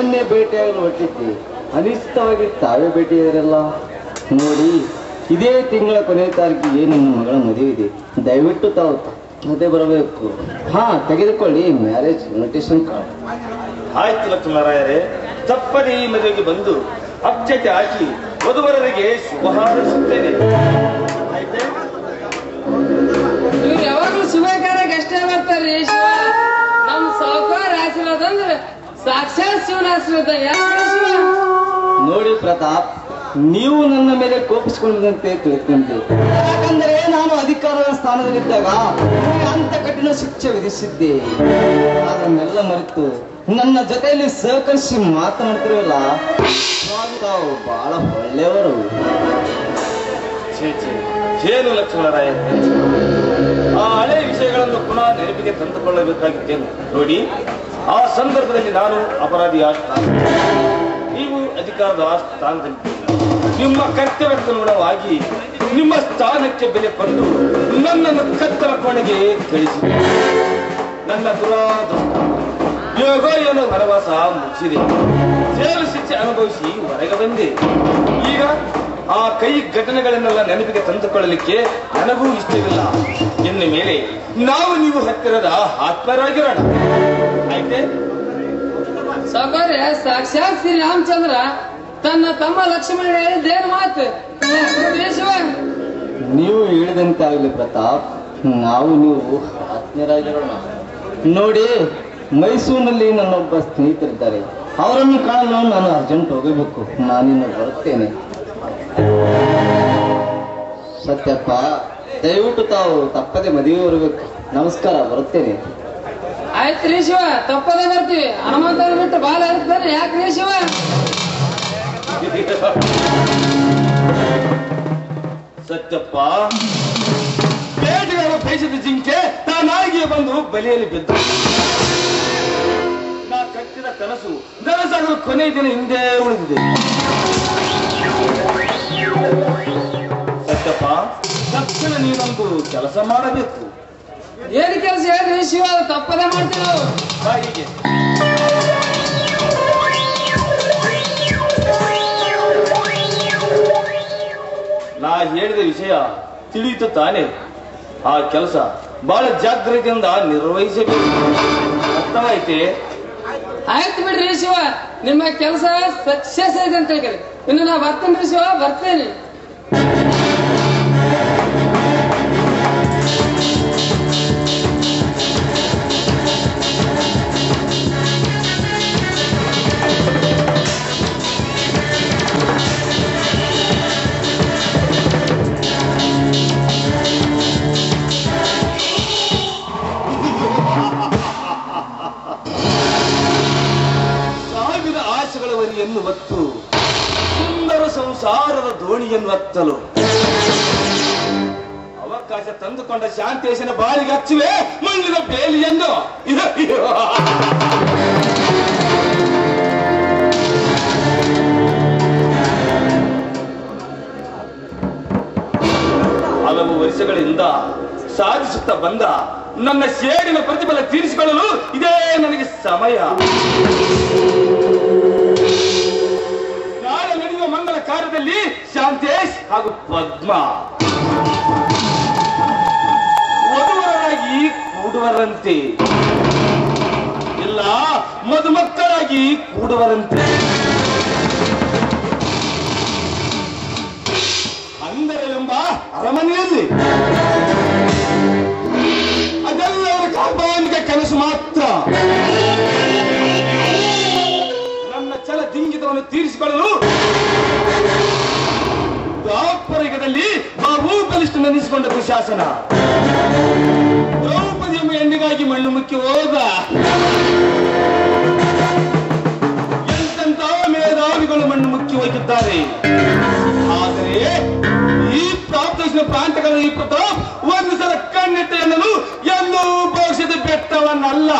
ನಿಮ್ಮನ್ನೇ ಭೇಟಿಯಾಗಲು ಹೊರಟಿದ್ದೆ ಅನಿಷ್ಟವಾಗಿ ತಾವೇ ಭೇಟಿಯಾದ್ರಲ್ಲ ನೋಡಿ, ಇದೇ ತಿಂಗಳ ಕೊನೆಯ ತಾರೀಕಿಗೆ ನನ್ನ ಮಗಳ ಮದುವೆ ಇದೆ. ದಯವಿಟ್ಟು ತಾವು ಅದೇ ಬರಬೇಕು. ಹಾ, ತೆಗೆದುಕೊಳ್ಳಿ. Marriage invitation card. ಆಯ್ತು ಲಕ್ಷ್ಮಣರಾಯರೇ ತಪ್ಪದೆ ಈ ಮದುವೆಗೆ ಬಂದು ಅಕ್ಷತೆ ಹಾಕಿ ವಧುವರರಿಗೆ ಶುಭ ಹಾರೈಸುತ್ತೇನೆ. ಶಿವನ ನೋಡಿ ಪ್ರತಾಪ್ ನೀವು ನನ್ನ ಮೇಲೆ ಕೋಪಿಸಿಕೊಂಡಂತೆ ತಿಳ್ಕೊಂಡೆ. ಯಾಕಂದ್ರೆ ನಾನು ಅಧಿಕಾರದ ಸ್ಥಾನದಲ್ಲಿದ್ದಾಗ ಅಂತ ಕಠಿಣ ಶಿಕ್ಷೆ ವಿಧಿಸಿದ್ದೆ. ಅದನ್ನೆಲ್ಲ ಮರೆತು ನನ್ನ ಜೊತೆಯಲ್ಲಿ ಸಹಕರಿಸಿ ಮಾತನಾಡ್ತಿರಲ್ಲ ಸ್ವಾಮಿ ತಾವು ಬಹಳ ಒಳ್ಳೆಯವರು ಏನು ಲಕ್ಷ್ಮಣರಾಯ? ಆ ಹಳೆ ವಿಷಯಗಳನ್ನು ಪುನಃ ನೆನಪಿಗೆ ತಂದುಕೊಳ್ಳಬೇಕಾಗಿದ್ದೇನು ನೋಡಿ. ಆ ಸಂದರ್ಭದಲ್ಲಿ ನಾನು ಅಪರಾಧಿ ನೀವು ಅಧಿಕಾರದ ಆ ಸ್ಥಾನದಲ್ಲಿ ನಿಮ್ಮ ಕರ್ತವ್ಯಕ್ಕನುಗುಣವಾಗಿ ನಿಮ್ಮ ಸ್ಥಾನಕ್ಕೆ ಬೆಲೆ ಕೊಟ್ಟು ನನ್ನನ್ನು ಕತ್ತಲ ಕೊಣೆಗೆ ಕಳಿಸಿದೆ ನನ್ನ ದುರಾದೃಷ್ಟ. ಯೋಗ ಏನೋ ವನವಾಸ ಮುಗಿಸಿದೆ ಜೈಲು ಶಿಕ್ಷೆ ಅನುಭವಿಸಿ ಹೊರಗೆ ಬಂದೆ. ಈಗ ಆ ಕೈ ಘಟನೆಗಳನ್ನೆಲ್ಲ ನೆನಪಿಗೆ ತಂದುಕೊಳ್ಳಲಿಕ್ಕೆ ನನಗೂ ಇಷ್ಟವಿಲ್ಲ. ಎನ್ನ ಮೇಲೆ ನಾವು ನೀವು ಹತ್ತಿರದ ಆತ್ಮರಾಗಿರೋಣ. ಆಯ್ತೆ? ಸಾವುಕಾರ ಸಾಕ್ಷಾತ್ ಶ್ರೀ ರಾಮಚಂದ್ರ ತನ್ನ ತಮ್ಮ ಲಕ್ಷ್ಮಣ ಹೇಳಿದ್ದೇನು ಮಾತು? ನೀವು ಹೇಳಿದಂತೆ ಆಗಲಿ ಪ್ರತಾಪ್ ನಾವು ನೀವು ಆತ್ಮೀಯರಾಗಿರೋಣ. ನೋಡಿ ಮೈಸೂರಿನಲ್ಲಿ ನನ್ನೊಬ್ಬ ಸ್ನೇಹಿತರಿದ್ದಾರೆ. ಅವರನ್ನು ಕಾಣಲು ನಾನು ಅರ್ಜೆಂಟ್ ಹೋಗಬೇಕು. ನಾನಿನ್ನು ಬರುತ್ತೇನೆ. ಸತ್ಯಪ್ಪ ದಯವಿಟ್ಟು ತಾವು ತಪ್ಪದೆ ಮದುವೆ ಬರಬೇಕು. ನಮಸ್ಕಾರ ಬರುತ್ತೇನೆ. ಆಯ್ತ್ರಿ ಶಿವ ತಪ್ಪದೆ ಬರ್ತೀವಿ. ಹನುಮಂತ ಬಿಟ್ಟು ಬಾಲ ಇರ್ತಾನೆ ರೀ ಶಿವ? ಸತ್ಯಪ್ಪ ಬೇಟೆಗಾರ ಬಯಸಿದ ಜಿಂಕೆ ತಾನಾಗಿಯೇ ಬಂದು ಬಲಿಯಲ್ಲಿ ಬಿದ್ದ. ನಾ ಕಟ್ಟಿದ ಕನಸು ನನಸಾಗಲು ಕೊನೆಯ ದಿನ ಹಿಂದೆ ಉಳಿದಿದೆ. ಸತ್ಯಪ್ಪ ತಕ್ಷಣ ನೀನೊಂದು ಕೆಲಸ ಮಾಡಬೇಕು. ಏನು ಕೆಲಸ ಹೇಳ್ರಿ ಶಿವ ತಪ್ಪದೆ ಮಾಡ್ತೀವಿ ನಾವು ನಾ ಹೇಳಿದ ವಿಷಯ ತಿಳಿಯಿತು ತಾನೆ. ಆ ಕೆಲಸ ಬಹಳ ಜಾಗ್ರತೆಯಿಂದ ನಿರ್ವಹಿಸಬೇಕು. ಅರ್ಥವಾಯ್ತೆ ಆಯ್ತು? ಬಿಡ್ರಿ ಶಿವ ನಿಮ್ಮ ಕೆಲಸ ಸಕ್ಸಸ್ ಐತೆ ಅಂತ ಹೇಳಿ ಇನ್ನು ನಾ ಬರ್ತೇನ್ರಿ ಶಿವ ಬರ್ತೇನೆ. ಸಾವಿರ ಸಂಸಾರದ ದೋಣಿಯನ್ನು ಹತ್ತಲು. ಅವಕಾಶ ತಂದುಕೊಂಡ ಶಾಂತೇಶನ ಬಾಳಿಗೆ ಹಚ್ಚುವೆ ಮಣ್ಣಿನ ಬೇಲಿಯನ್ನು. ಹಲವು ವರ್ಷಗಳಿಂದ ಸಾಧಿಸುತ್ತಾ ಬಂದ ನನ್ನ ಶೇಡಿನ ಪ್ರತಿಫಲ ತೀರಿಸಿಕೊಳ್ಳಲು ಇದೇ ನನಗೆ ಸಮಯ. ಶಾಂತೇಶ್ ಹಾಗೂ ಪದ್ಮ. ವಧುವರಾಗಿ ಕೂಡುವರಂತೆ. ಇಲ್ಲ ಮದುಮಕ್ಕಳಾಗಿ ಕೂಡುವರಂತೆ. ಅಂದರೆಂಬ ಅರಮನೆಯಲ್ಲಿ. ಅದೆಲ್ಲವರ ಕಾಲ್ಪನಿಕ ಕನಸು ಮಾತ್ರ. ನನ್ನ ಛಲ ದಿಂಗಿತವನ್ನು ತೀರಿಸಿಕೊಳ್ಳಲು ದ್ವಾಪರಯುಗದಲ್ಲಿ ಬಹುಬಲಿಷ್ಠ ನೆನೆಸಿಕೊಂಡ ದುಶಾಸನ ದ್ರೌಪದಿ ಎಂಬ ಹೆಣ್ಣಿಗಾಗಿ ಮಣ್ಣು ಮುಕ್ಕಿ ಹೋದ. ಎಂತೆಂಥ ಮೇಧಾವಿಗಳು ಮಣ್ಣು ಮುಕ್ಕಿ ಹೋಗಿದ್ದಾರೆ. ಆದರೆ ಈ ಪ್ರಾಪ್ತ ಪ್ರಾಂತಗಳ ಈ ಒಂದು ಸಲ ಕಣ್ಣಿಟ್ಟ ಎನ್ನಲು ಎಲ್ಲೂ ಬಹುಶಃ ಬೆಟ್ಟವನ್ನಲ್ಲ.